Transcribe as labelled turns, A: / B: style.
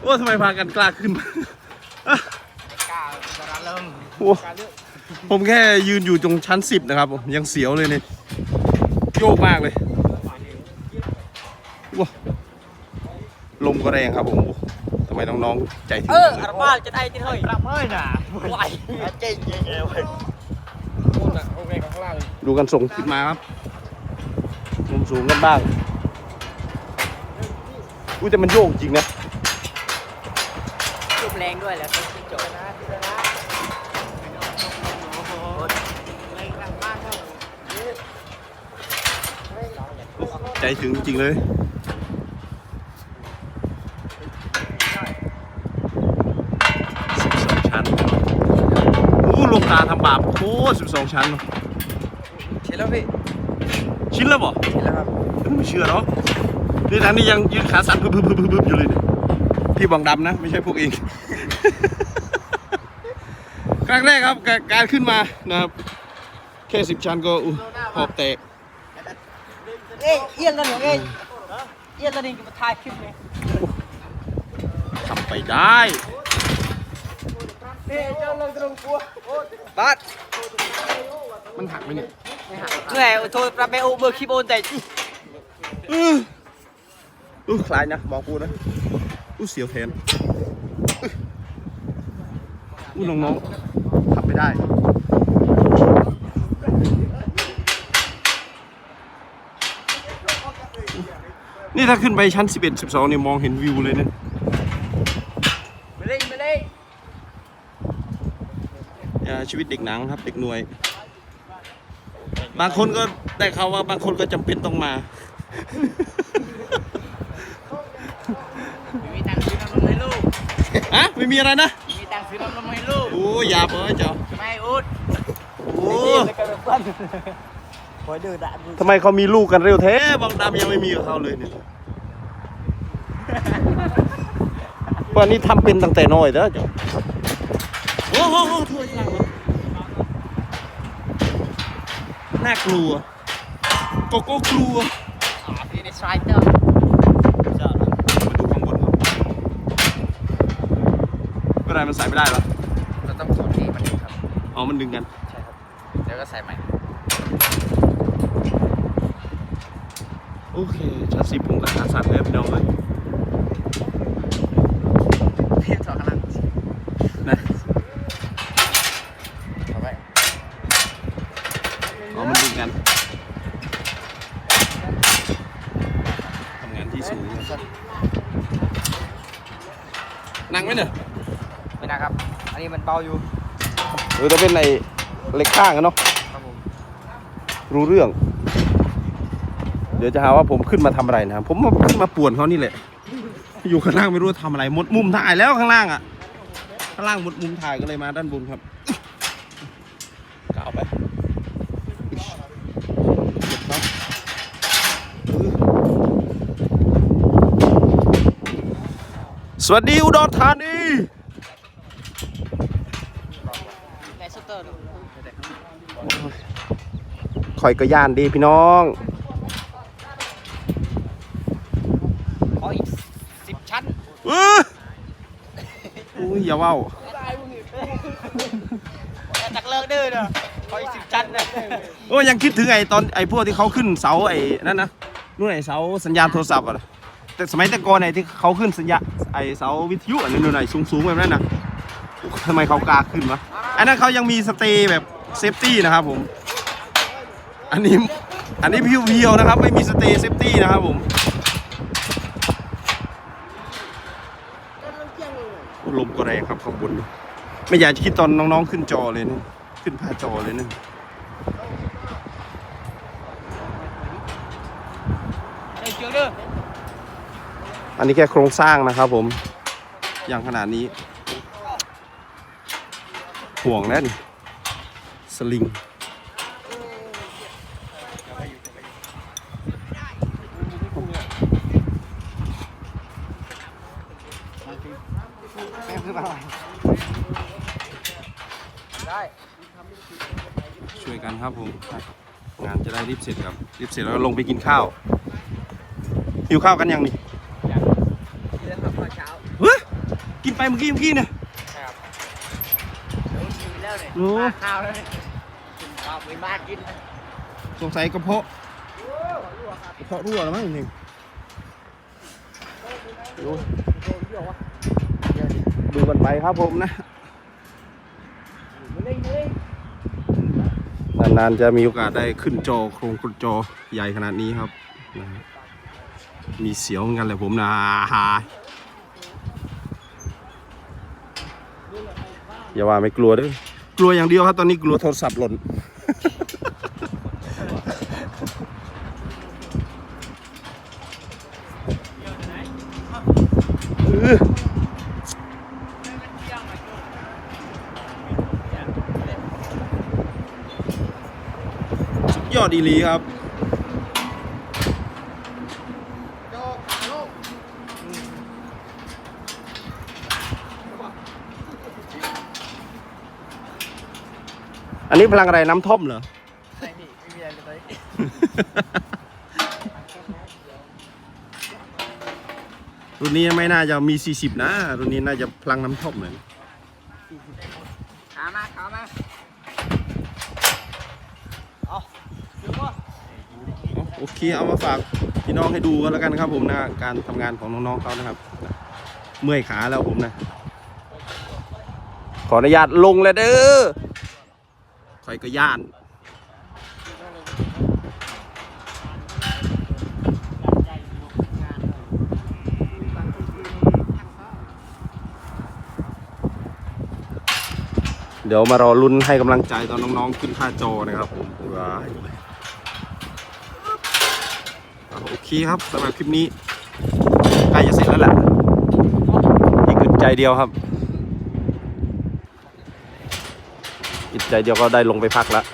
A: โอ้ทำไมพากันกล้าขึ้นอะ
B: กล้าจะรันเริ่ม
A: โอ้ผมแค่ยืนอยู่ตรงชั้นสิบนะครับผมยังเสียวเลยเนี่ยโยกมากเลยว้าลมก็แรงครับผมโอ้ทำไมน้องๆใจถึง
B: เออ
A: จังเล
B: อายบ้าจะได้ที่เฮ้ยรับเฮ้ยน่ะไหวเจ๊งเจ๊งเลย
C: พูดอะโอเคข้างล่าง
A: ดูกันส่งคลิปมาครับมุมสูงกันบ้างอุ้ยแต่มันโยกจริงนะ
B: รูปแร งด้วยแหละต้องคิดจบนะแรงกลางบ้านเท่า
A: ใจถึงจริงเลยสิบสองชั้นโอ้ลงตาทำบาปโอ้สิบสองชั้น
B: เห็นแล้วพี่
A: ชิ้นแล้วบ่
B: เห็นแล้วครับ
A: ไม่เชื่อหรอกนี่ทางนี้ยังยืนขาสั่นพึบพึบพึบพึบพึบอยู่เลยเนี่ยพี่บองดำนะ ไม่ใช่พวกเอง ครั้งแรกครับกาการขึ้นมานะครับแค่สิบชั้นก็อู้หอบแตก
B: เอ้ยเอียนแล้วหนูเอ้ยเอียนแล้วนี่จะมาถ่ายคลิปเลย
A: ทำไปได้
B: บัส
A: มันหักไหมเนี่ย
B: เหนื่อยโทรปรับไปโอเบอร์คลิปโอนแต่
A: อื้ออู้คลายนะบอกกูนะอู้เสียวแทนอื้ออู้น้องๆทำ ไม่ได้นี่ถ้าขึ้นไปชั้น 11 12เนี่ยมองเห็นวิวเลยเนี่ย
B: ไม่ได้ไม่ได้
A: อ่าชีวิตเด็กหนังครับเด็กหน่วย บางคนก็ได้ข่าวว่าบางคนก็จำเป็นต้องมา
B: มีตังค์ซื้อน้ำนมให้ลูก
A: ฮะไม่มีอะไรนะ
B: มีตังค์ซื้อน้ำนม ให้ลูก
A: โอ้ยอย่าเพ้อเจ้า
B: ไม่อุด
A: โอ้
B: คอยเดินด่าดู
A: ทำไมเขามีลูกกันเร็วแท้บางดำยังไม่มีกับเขาเลยเนี่ยวันนี้ทำเป็นตั้งแต่น้อยเด้อเจ้าโอ้โหโอ้โหถ้วยข้างหลังวะน่ากลัวโกโก้กลัว
B: อ๋อพี่ได้สไตรเตอร์
A: มาดูข้างบนครับไม่ได้มันใส่ไม่ได้หรอ
B: เราต้องกดที่มันครับ
A: อ๋อมันดึงกัน
B: ใช่ครับแล้วก็ใส่ใหม่
A: โอเคชั้นสิบผมก็ขาสั่นแล้วพี่น้องเลย
B: เพียบสองขนาด
A: นะ
B: เอาไว้
A: อ๋อมันดึงกันทำงานที่สูงครับนั่งไหมเนี่ย
B: ไม่นะครับ อันนี้มันเบาอยู่
A: เออจะเป็นในเหล็กข้างกันเนาะ
B: ครับผม
A: รู้เรื่อง เดี๋ยวจะหาว่าผมขึ้นมาทำอะไรนะครับ ผมมาขึ้นมาป่วนเขานี่แหละ อยู่ข้างล่างไม่รู้ว่าทำอะไรหมดมุมถ่ายแล้วข้างล่างอะ ข้างล่างหมดมุมถ่ายก็เลยมาด้านบนครับกล่าวไปอิ๊ชเก็บครับสวัสดีอุดรธานี
B: ในสเตอร์ดู
A: ข่อยก็ย่านดีพี่น้อง
B: ขออีกสิบชั้น
A: เอออุ้ยอย่าเว้า
B: แต่ตักเลิกดื้อเด้อขออีกสิบชั้นนะ
A: โอ้ยยังคิดถึงไอ้ตอนไอ้พวกที่เขาขึ้นเสาไอ้นั่นนะนู่นไอ้เสาสัญญาณโทรศัพท์อะแต่สมัยแต่ก่อนไอ้ที่เขาขึ้นสัญญาไอ้เสาวิทยุอันนั้นนู่นไอ้สูงๆแบบนั้นนะทำไมเขากล้าขึ้นวะ อันนั้นเขายังมีสเตย์แบบเซฟตี้นะครับผม อันนี้อันนี้เพียวๆนะครับ ไม่มีสเตย์เซฟตี้นะครับผมโอ้ลมก็แรงครับข้างบนไม่อยากจะคิดตอนน้องๆขึ้นจอเลยนะขึ้นพาจอเลยนะ
B: ไอ้เจือเด้อ
A: อันนี้แค่โครงสร้างนะครับผม อย่างขนาดนี้ ห่วงแล้วนี่สลิง
B: แม่คืออะไรได้
A: ช่วยกันครับผม งานจะได้รีบเสร็จครับ รีบเสร็จแล้วก็ลงไปกินข้าวหิวข้าวกันยังนี่
B: เรียนแบบเช้า
A: เฮ้ยกินไปเมื่อกี้เมื่อกี้เนี่ย
C: ครับ
B: กิน แล้วเนี่ย
A: โอ้
B: ข้าวแล้วเนี่ยกินข้าวไปบ้านกินนะ
A: สงสัยกระเพาะกระเพาะรั่วแล้วมั้งจริงดูดูกันไปครับผมนะ
B: มาเลยมาเลย
A: นานๆจะมีโอกาสได้ขึ้นจอโครงกระจอใหญ่ขนาดนี้ครับนะฮะมีเสียวเหมือนกันเลยผมนะฮาอย่าว่าไม่กลัวเด้วย กลัวอย่างเดียวครับ ตอนนี้กลัวโทรศัพท์หล่นอื้อดยอดดีหลีครับ อันนี้พลังอะไรน้ำท่อมเหรอ
B: ไม่มีไม่มีอะไรเลย
A: รุ่นนี้ไม่น่าจะมี 40 นะ รุ่นนี้น่าจะพลังน้ำท่อมเหมือน
B: ขามาขามาเอาเดี๋ยวว่า
A: โอเค เอามาฝากพี่น้องให้ดูกันแล้วกันครับผมนะ การทำงานของน้องๆเขานะครับ เมื่อยขาแล้วผมนะ ขออนุญาตลงเลยเด้อค อยก็ย่านเดี๋ยวมารอลุ้นให้กำลังใจตอนน้องๆขึ้นท่าจอนะครับผมว้ายโอเคครับสำหรับคลิปนี้ใกล้จะเสร็จแล้วแหละอีกอึดใจเดียวครับ อึดใจเดียวก็ได้ลงไปพักแล้ว